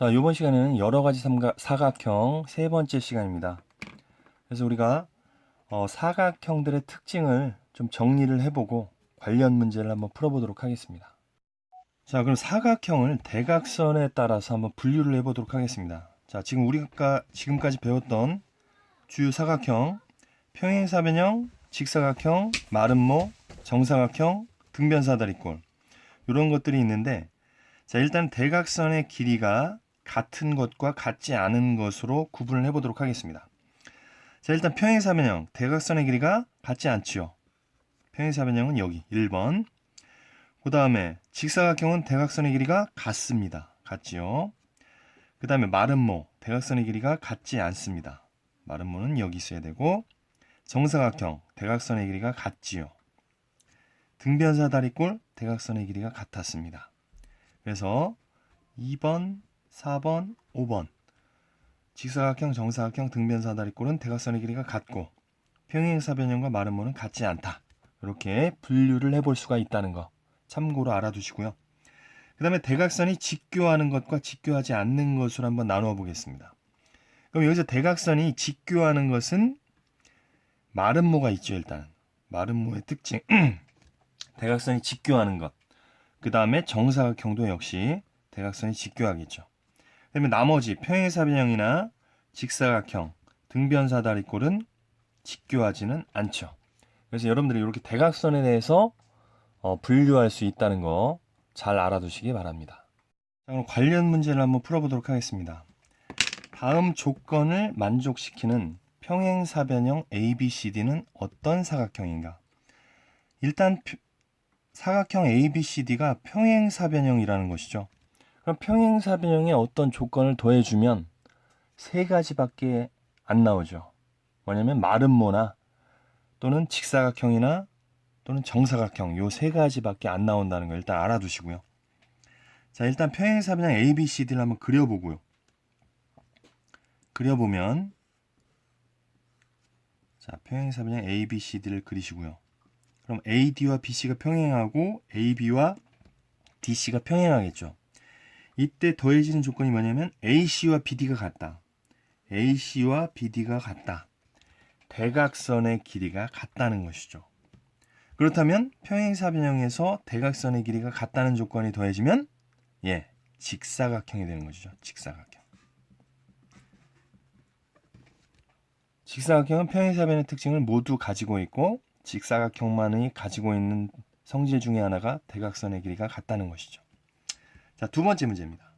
자, 이번 시간에는 여러 가지 삼각, 사각형 세 번째 시간입니다. 그래서 우리가 어, 사각형들의 특징을 좀 정리를 해보고 관련 문제를 한번 풀어보도록 하겠습니다. 자, 그럼 사각형을 대각선에 따라서 한번 분류를 해보도록 하겠습니다. 자, 지금 우리가 지금까지 배웠던 주요 사각형, 평행사변형, 직사각형, 마름모, 정사각형, 등변사다리꼴 이런 것들이 있는데 자, 일단 대각선의 길이가 같은 것과 같지 않은 것으로 구분을 해보도록 하겠습니다. 자, 일단 평행사변형, 대각선의 길이가 같지 않지요. 평행사변형은 여기 1번. 그 다음에 직사각형은 대각선의 길이가 같습니다. 같지요. 그 다음에 마름모, 대각선의 길이가 같지 않습니다. 마름모는 여기 있어야 되고 정사각형, 대각선의 길이가 같지요. 등변사 다리꼴, 대각선의 길이가 같았습니다. 그래서 2번, 4번, 5번 직사각형, 정사각형, 등변사다리꼴은 대각선의 길이가 같고 평행사변형과 마름모는 같지 않다. 이렇게 분류를 해볼 수가 있다는 거 참고로 알아두시고요. 그 다음에 대각선이 직교하는 것과 직교하지 않는 것으로 한번 나누어 보겠습니다. 그럼 여기서 대각선이 직교하는 것은 마름모가 있죠 일단 마름모의 특징 대각선이 직교하는 것. 그 다음에 정사각형도 역시 대각선이 직교하겠죠. 그다음에 나머지 평행사변형이나 직사각형, 등변사다리꼴은 직교하지는 않죠. 그래서 여러분들이 이렇게 대각선에 대해서 어, 분류할 수 있다는 거 잘 알아두시기 바랍니다. 자, 그럼 관련 문제를 한번 풀어보도록 하겠습니다. 다음 조건을 만족시키는 평행사변형 ABCD는 어떤 사각형인가? 일단 표- 사각형 ABCD가 평행사변형이라는 것이죠. 그럼 평행사변형에 어떤 조건을 더해주면 세 가지밖에 안 나오죠. 뭐냐면 마름모나 또는 직사각형이나 또는 정사각형 요 세 가지밖에 안 나온다는 거 일단 알아두시고요. 자 일단 평행사변형 ABCD를 한번 그려보고요. 그려보면 자 평행사변형 ABCD를 그리시고요. 그럼 AD와 BC가 평행하고 AB와 DC가 평행하겠죠. 이때 더해지는 조건이 뭐냐면 AC와 BD가 같다. AC와 BD가 같다. 대각선의 길이가 같다는 것이죠. 그렇다면 평행사변형에서 대각선의 길이가 같다는 조건이 더해지면 예, 직사각형이 되는 것이죠. 직사각형. 직사각형은 평행사변의 특징을 모두 가지고 있고 직사각형만이 가지고 있는 성질 중에 하나가 대각선의 길이가 같다는 것이죠. 자, 두 번째 문제입니다.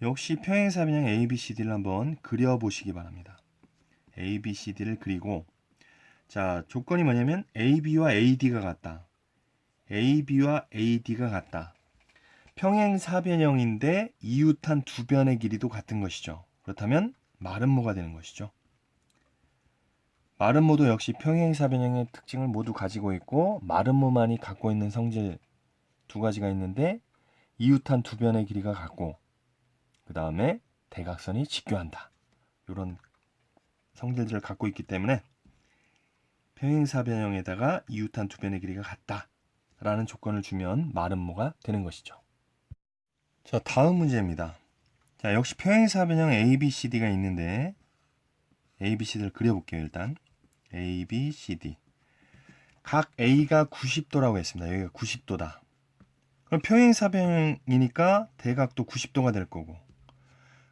역시 평행사변형 ABCD를 한번 그려보시기 바랍니다. ABCD를 그리고 자, 조건이 뭐냐면 AB와 AD가 같다. AB와 AD가 같다. 평행사변형인데 이웃한 두 변의 길이도 같은 것이죠. 그렇다면 마름모가 되는 것이죠. 마름모도 역시 평행사변형의 특징을 모두 가지고 있고 마름모만이 갖고 있는 성질 두 가지가 있는데 이웃한 두 변의 길이가 같고 그 다음에 대각선이 직교한다. 이런 성질들을 갖고 있기 때문에 평행사 변형에다가 이웃한 두 변의 길이가 같다 라는 조건을 주면 마름모가 되는 것이죠. 자 다음 문제입니다. 자 역시 평행사 변형 ABCD가 있는데 ABCD를 그려볼게요 일단 ABCD 각 A가 90도라고 했습니다. 여기가 90도다. 그럼 평행사변형이니까 대각도 90도가 될 거고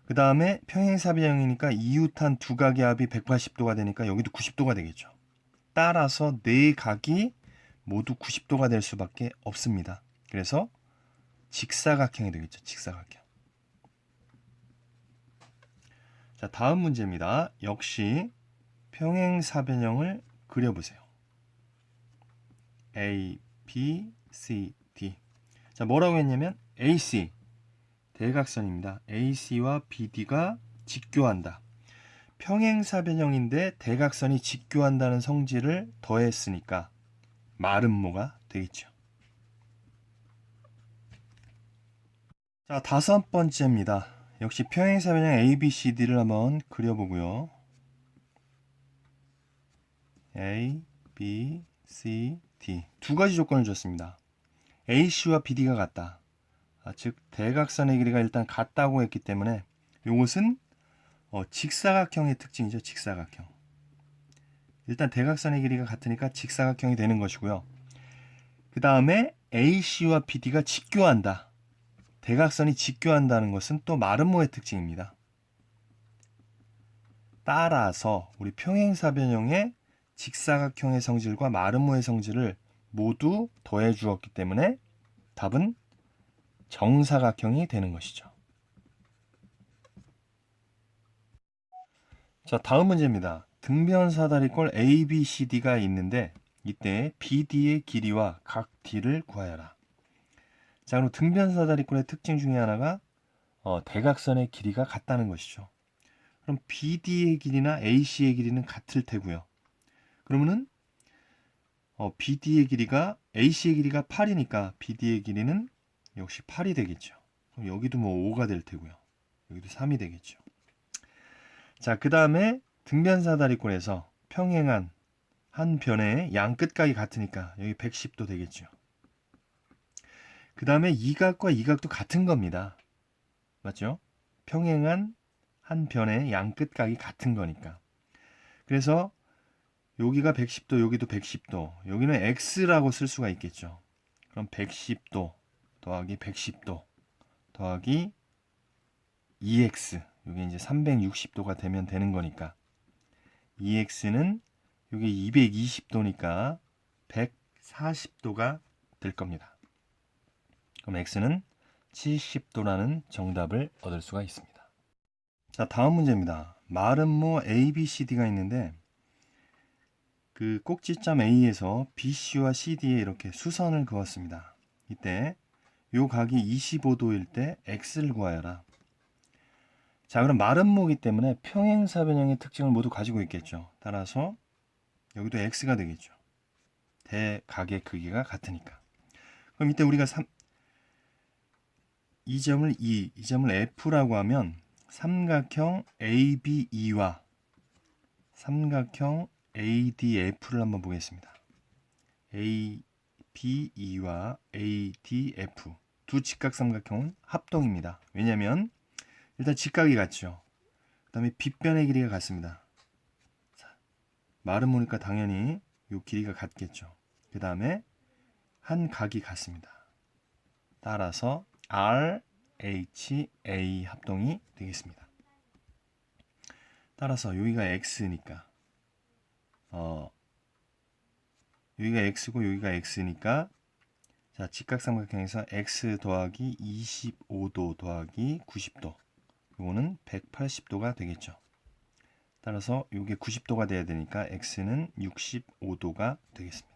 그 다음에 평행사변형이니까 이웃한 두 각의 합이 180도가 되니까 여기도 90도가 되겠죠. 따라서 네 각이 모두 90도가 될 수밖에 없습니다. 그래서 직사각형이 되겠죠. 직사각형. 자, 다음 문제입니다. 역시 평행사변형을 그려보세요. A, B, C, D. 자, 뭐라고 했냐면 AC 대각선입니다. AC와 BD가 직교한다. 평행사변형인데 대각선이 직교한다는 성질을 더했으니까 마름모가 되겠죠. 자, 다섯 번째입니다. 역시 평행사변형 ABCD를 한번 그려보고요. A, B, C, D 두 가지 조건을 줬습니다. AC와 BD가 같다. 아, 즉 대각선의 길이가 일단 같다고 했기 때문에 요것은 어, 직사각형의 특징이죠. 직사각형. 일단 대각선의 길이가 같으니까 직사각형이 되는 것이고요. 그 다음에 AC와 BD가 직교한다. 대각선이 직교한다는 것은 또 마름모의 특징입니다. 따라서 우리 평행사변형의 직사각형의 성질과 마름모의 성질을 모두 더해 주었기 때문에 답은 정사각형이 되는 것이죠. 자, 다음 문제입니다. 등변 사다리꼴 ABCD가 있는데 이때 BD의 길이와 각 D를 구하여라. 자, 그럼 등변 사다리꼴의 특징 중에 하나가 어, 대각선의 길이가 같다는 것이죠. 그럼 BD의 길이나 AC의 길이는 같을 테고요. 그러면은 어, BD의 길이가 AC의 길이가 8이니까 BD의 길이는 역시 8이 되겠죠. 그럼 여기도 뭐 5가 될 테고요. 여기도 3이 되겠죠. 자, 그 다음에 등변사다리꼴에서 평행한 한 변의 양 끝각이 같으니까 여기 110도 되겠죠. 그 다음에 이 각과 이 각도 같은 겁니다. 맞죠? 평행한 한 변의 양 끝각이 같은 거니까. 그래서 여기가 110도, 여기도 110도. 여기는 x라고 쓸 수가 있겠죠. 그럼 110도 더하기 110도 더하기 2x. 이게 이제 360도가 되면 되는 거니까. 2x는 이게 220도니까 140도가 될 겁니다. 그럼 x는 70도라는 정답을 얻을 수가 있습니다. 자, 다음 문제입니다. 마름모 ABCD가 있는데 그 꼭지점 A에서 BC와 CD에 이렇게 수선을 그었습니다. 이때 요 각이 25도일 때 x를 구하여라. 자, 그럼 마름모기 때문에 평행사변형의 특징을 모두 가지고 있겠죠. 따라서 여기도 x가 되겠죠. 대각의 크기가 같으니까. 그럼 이때 우리가 3, 이 점을 E, 이 점을 F라고 하면 삼각형 ABE와 삼각형 ADF를 한번 보겠습니다. ABE와 ADF 두 직각삼각형은 합동입니다. 왜냐하면 일단 직각이 같죠. 그 다음에 빗변의 길이가 같습니다. 마름모니까 당연히 이 길이가 같겠죠. 그 다음에 한 각이 같습니다. 따라서 R, H, A 합동이 되겠습니다. 따라서 여기가 X니까 어 여기가 X고 여기가 X니까 자 직각삼각형에서 X 더하기 25도 더하기 90도 요거는 180도가 되겠죠. 따라서 이게 90도가 돼야 되니까 x는 65도가 되겠습니다.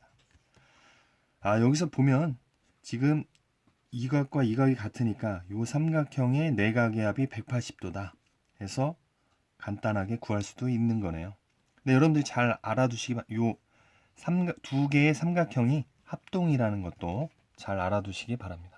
아, 여기서 보면 지금 이 각과 이 각이 같으니까 요 삼각형의 내각의 합이 180도다 해서 간단하게 구할 수도 있는 거네요. 근데 여러분들이 잘 알아두시기 바, 요 삼각, 두 개의 삼각형이 합동이라는 것도 잘 알아두시기 바랍니다.